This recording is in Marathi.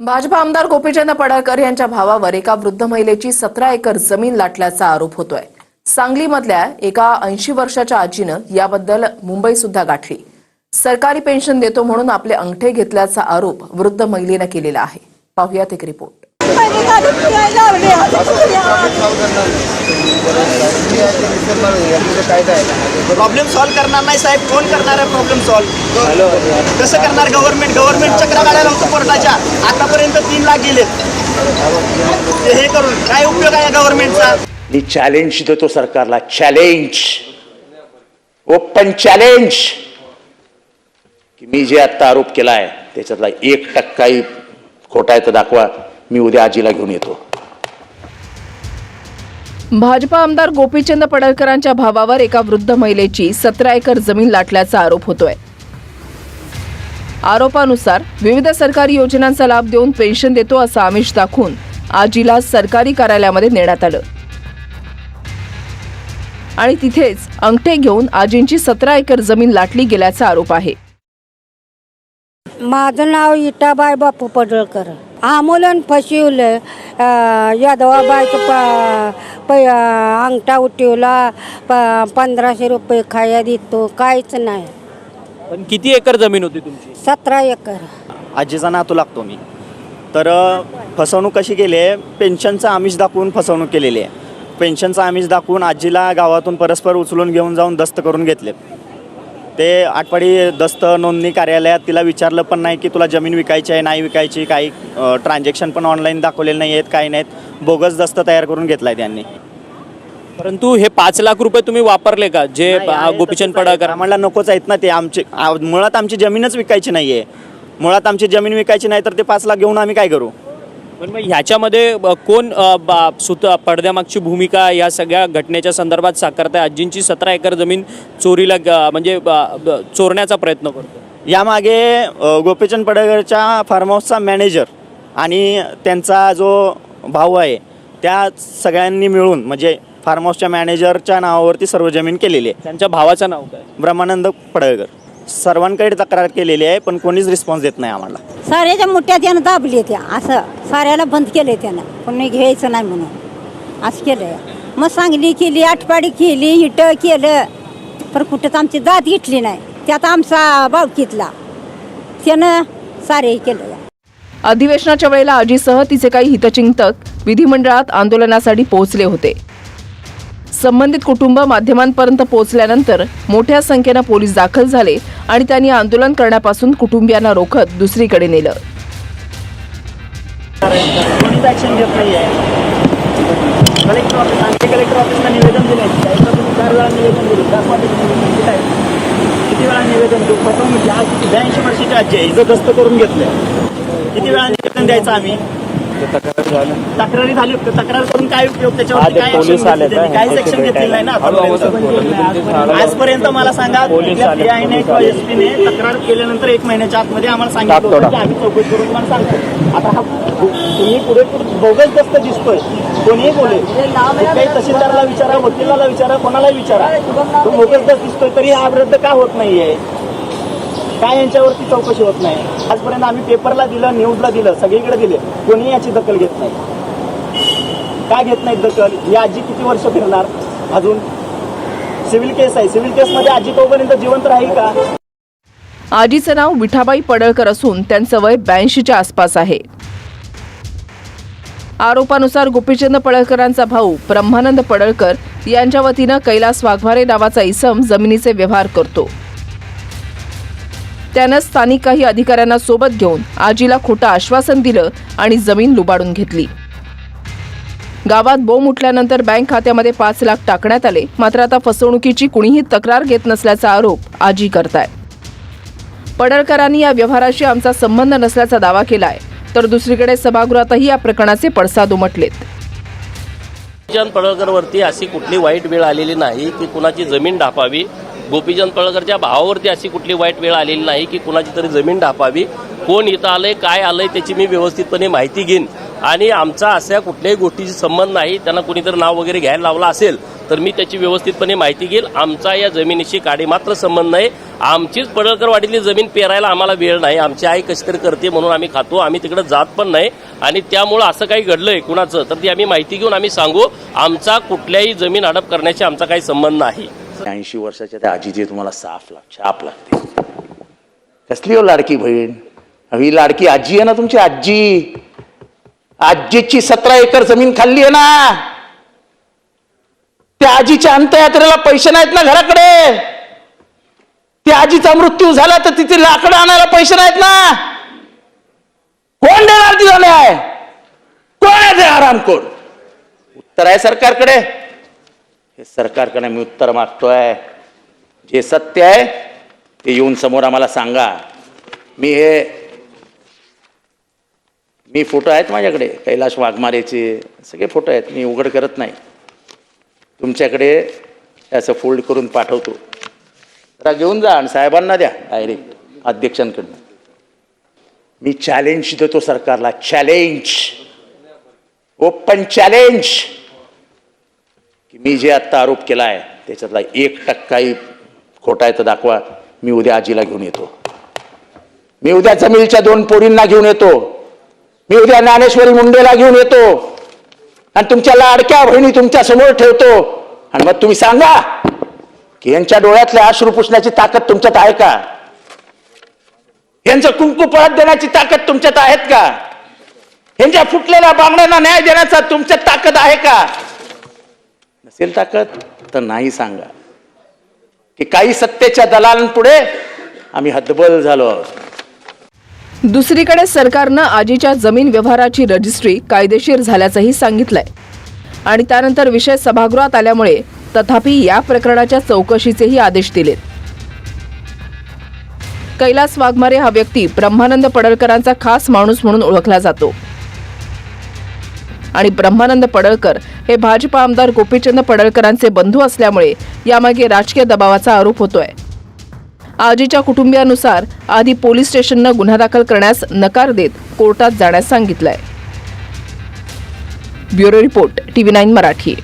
भाजपा आमदार गोपीचंद पडळकर यांच्या भावावर एका वृद्ध महिलेची सतरा एकर जमीन लाटल्याचा आरोप होतोय. सांगलीमधल्या एका ऐंशी वर्षाच्या आजीनं याबद्दल मुंबई सुद्धा गाठली. सरकारी पेन्शन देतो म्हणून आपले अंगठे घेतल्याचा आरोप वृद्ध महिलेनं केलेला आहे. पाहुयात एक रिपोर्ट. प्रॉब्लेम सॉल्व्ह करणार नाही साहेब. कोण करणार आहे प्रॉब्लेम सॉल्व्ह कसं करणार गव्हर्नमेंट गव्हर्नमेंट चक्रा काढायला होतं कोर्टाच्या आतापर्यंत तीन लाख गेलेत. ते हे करून काय उपयोग आहे गव्हर्नमेंटचा मी चॅलेंज देतो सरकारला. चॅलेंज ओपन चॅलेंज की मी जे आत्ता आरोप केला आहे त्याच्यातला एक टक्काही खोटा आहे तर दाखवा. मी उद्या आजीला घेऊन येतो. भाजपा आमदार गोपीचंद पडळकरांच्या भावावर एका वृद्ध महिलेची सतरा एकर जमीन लाटल्याचा आरोप होतोय. आरोपानुसार विविध सरकारी योजनांचा लाभ देऊन पेन्शन देतो असं आमिष दाखवून आजीला सरकारी कार्यालयामध्ये नेण्यात आलं. आणि तिथेच अंगठे घेऊन आजींची सतरा एकर जमीन लाटली गेल्याचा आरोप आहे. माझं नाव इटाबाई बापू पडळकर. आमोलन फसवलं यादवाबाईचं प प अंगठा उठवला प पंधराशे रुपये खाया देतो काहीच नाही. पण किती एकर जमीन होती तुमची? सतरा एकर. आजीचा नातू लागतो मी. तर फसवणूक कशी केली आहे? पेन्शनचं आमिष दाखवून फसवणूक केलेली आहे. पेन्शनचं आमिष दाखवून आजीला गावातून परस्पर उचलून घेऊन जाऊन दस्त करून घेतले. ते आठवडी दस्त नोंदणी कार्यालयात तिला विचारलं पण नाही की तुला जमीन विकायची आहे नाही विकायची काही ट्रान्झॅक्शन पण ऑनलाईन दाखवलेले नाही आहेत काही नाहीत. बोगस दस्त तयार करून घेतला आहे त्यांनी. परंतु हे पाच लाख रुपये तुम्ही वापरले का? जे गोपीचंद पडळकर. आम्हाला नकोच आहेत ना ते आमचे. मुळात आमची जमीनच विकायची नाही आहे मुळात आमची जमीन विकायची नाही तर ते पाच लाख घेऊन आम्ही काय करू? पण मग ह्याच्यामध्ये अ, कोण अ, बा- सुत पडद्यामागची भूमिका या सगळ्या घटनेच्या संदर्भात साकारताय? आजींची सतरा एकर जमीन चोरीला ग- म्हणजे ब- ब- चोरण्याचा प्रयत्न करतो यामागे अ, गोपीचंद पडळकरच्या फार्म हाऊसचा मॅनेजर आणि त्यांचा जो भाऊ आहे त्या सगळ्यांनी मिळून म्हणजे फार्म हाऊसच्या मॅनेजरच्या नावावरती सर्व जमीन केलेली आहे. त्यांच्या भावाचं नाव काय? ब्रह्मानंद पडळकर. सर्वांकडे तक्रार केलेली आहे पण कोणीच रिस्पॉन्स देत नाही आम्हाला. साऱ्याच्या मोठ्या त्यानं दाबली त्या. असं साऱ्याला बंद केलंय त्यानं. कोणी घ्यायचं नाही म्हणून. असं केलंय. मग सांगली केली आठपाडी केली इट केलं. पण कुठंच आमची दात घेतली नाही. त्यात आमचा बावकीतला त्यानं सारे केलं अधिवेशनाच्या वेळेला आजीसह तिचे काही हितचिंतक विधिमंडळात आंदोलनासाठी पोहोचले होते. संबंधित कुटुंब माध्यमांपर्यंत पोहोचल्यानंतर मोठ्या संख्येनं पोलीस दाखल झाले आणि त्यांनी आंदोलन करण्यापासून कुटुंबियांना रोखत दुसरीकडे नेलं. कलेक्टर ऑफिस कलेक्टर ऑफिसला निवेदन दिले चार वेळा निवेदन दिले किती वेळा निवेदन देऊ? आज ब्याऐंशी वर्षाची आजी आहे इथं दस्त करून घेतलं किती वेळा निवेदन द्यायचं आम्ही? तक्रारी झाली. होती. तक्रार करून काय उपयोग? त्याच्यावरती काय घेतली त्यांनी? काहीच ऍक्शन घेतलेली नाही ना? आतापर्यंत. आजपर्यंत मला सांगा कुठल्या PI ने किंवा एसपी ने तक्रार केल्यानंतर एक महिन्याच्या आतमध्ये आम्हाला सांगितलं की आम्ही चौकशी करून तुम्हाला सांगतो. आता हा तुम्ही पुढे बोगस दस्त दिसतोय. कोणीही बोले कुठल्याही तहसीलदाराला विचारा वकिलाला विचारा कोणालाही विचारा. तो बोगस दस्त दिसतोय तरी हा रद्द का होत नाहीये? काय यांच्यावरती चौकशी होत नाही? आजपर्यंत आम्ही पेपरला दिलं न्यूजला दिलं सगळीकडे दिले. कोणीही याची दखल घेत नाही. का घेत नाही दखल? ही आजी किती वर्ष फिरणार? अजून? सिव्हिल केस आहे. सिव्हिल केसमध्ये आजी तोपर्यंत जिवंत राहील का? आजीचं नाव विठाबाई पडळकर असून त्यांचं वय ब्याऐंशीच्या आसपास आहे. आरोपानुसार गोपीचंद पडळकरांचा भाऊ ब्रह्मानंद पडळकर यांच्या वतीनं कैलास वाघवारे नावाचा इसम जमिनीचे व्यवहार करतो. त्यानं स्थानिक काही अधिकाऱ्यांना सोबत घेऊन आजीला खोटं आश्वासन दिलं आणि जमीन लुबाडून घेतली. गावात बोंब उठल्यानंतर बँक खात्यामध्ये पाच लाख टाकण्यात आले. मात्र आता फसवणुकीची कुणीही तक्रार घेत नसल्याचा आरोप आजी करताय. पडळकरांनी या व्यवहाराशी आमचा संबंध नसल्याचा दावा केलाय. तर दुसरीकडे सभागृहातही या प्रकरणाचे पडसाद उमटलेत. पडळकरवरती अशी कुठली वाईट वेळ आलेली नाही की कुणाची जमीन ढापावी. गोपीचंद पळकरच्या भावावरती अशी कुठली वाईट वेळ आलेली नाही की कुणाची तरी जमीन ढापावी. कोण इथं आलंय काय आलंय त्याची मी व्यवस्थितपणे माहिती घेईन. आणि आमचा अशा कुठल्याही गोष्टीशी संबंध नाही त्यांना कुणीतरी नाव वगैरे घ्यायला लावला असेल तर मी त्याची व्यवस्थितपणे माहिती घेईल आमचा या जमिनीशी काडी मात्र संबंध नाही. आमचीच पडळकरवाडीतली जमीन पेरायला आम्हाला वेळ नाही. आमची आई कशी तरी करते म्हणून आम्ही खातो आम्ही तिकडे जात पण नाही. आणि त्यामुळं असं काही घडलंय कुणाचं तर ती आम्ही माहिती घेऊन आम्ही सांगू आमचा कुठल्याही जमीन हडप करण्याशी आमचा काही संबंध नाही. ऐंशी वर्षाच्या त्या आजीची तुम्हाला साफ लाग छाप लागते. कसली हो लाडकी बहीण? ही लाडकी आजी आहे ना तुमची आजी. आजीची सतरा एकर जमीन खाल्ली आहे ना. त्या आजीच्या अंत्ययात्रेला पैसे नाहीत ना घराकडे. त्या आजीचा मृत्यू झाला तर तिथे लाकडं आणायला पैसे नाहीत ना. कोण देणार तिला झाले आहे कोण आहे ते आराम कोण उत्तर आहे सरकारकडे. हे सरकारकडे मी उत्तर मागतोय. जे सत्य आहे ते येऊन समोर आम्हाला सांगा. मी हे मी फोटो आहेत माझ्याकडे कैलाश वाघमारेचे. सगळे फोटो आहेत मी उघड करत नाही. तुमच्याकडे असं फोल्ड करून पाठवतो. जरा घेऊन जा आणि साहेबांना द्या डायरेक्ट अध्यक्षांकडनं. मी चॅलेंज देतो सरकारला. चॅलेंज ओपन चॅलेंज की मी जे आत्ता आरोप केला आहे त्याच्यातला एक टक्काही खोटा आहे तर दाखवा मी उद्या आजीला घेऊन येतो. मी उद्या जमीलच्या दोन पोरींना घेऊन येतो. मी उद्या ज्ञानेश्वरी मुंडेला घेऊन येतो. आणि तुमच्या लाडक्या बहिणी तुमच्यासमोर ठेवतो. आणि मग तुम्ही सांगा की यांच्या डोळ्यातले अश्रू पुसण्याची ताकद तुमच्यात आहे का? यांचं कुंकू परत देण्याची ताकद तुमच्यात आहेत का? यांच्या फुटलेल्या बांगड्यांना न्याय देण्याचा तुमच्यात ताकद आहे का? नसेल ताकद तर नाही सांगा. की काही सत्तेच्या दलालांपुढे आम्ही हतबल झालो आहोत. दुसरीकडे सरकारनं आजीच्या जमीन व्यवहाराची रजिस्ट्री कायदेशीर झाल्याचंही सांगितलंय. आणि त्यानंतर विषय सभागृहात आल्यामुळे तथापि या प्रकरणाच्या चौकशीचेही आदेश दिलेत. कैलास वाघमारे हा व्यक्ती ब्रह्मानंद पडळकरांचा खास माणूस म्हणून ओळखला जातो. आणि ब्रह्मानंद पडळकर हे भाजपा आमदार गोपीचंद पडळकरांचे बंधू असल्यामुळे यामागे राजकीय दबावाचा आरोप होतोय. आजीच्या कुटुंबियानुसार आधी पोलीस स्टेशननं गुन्हा दाखल करण्यास नकार देत कोर्टात जाण्यास सांगितलंय. Bureau report TV nine Marathi.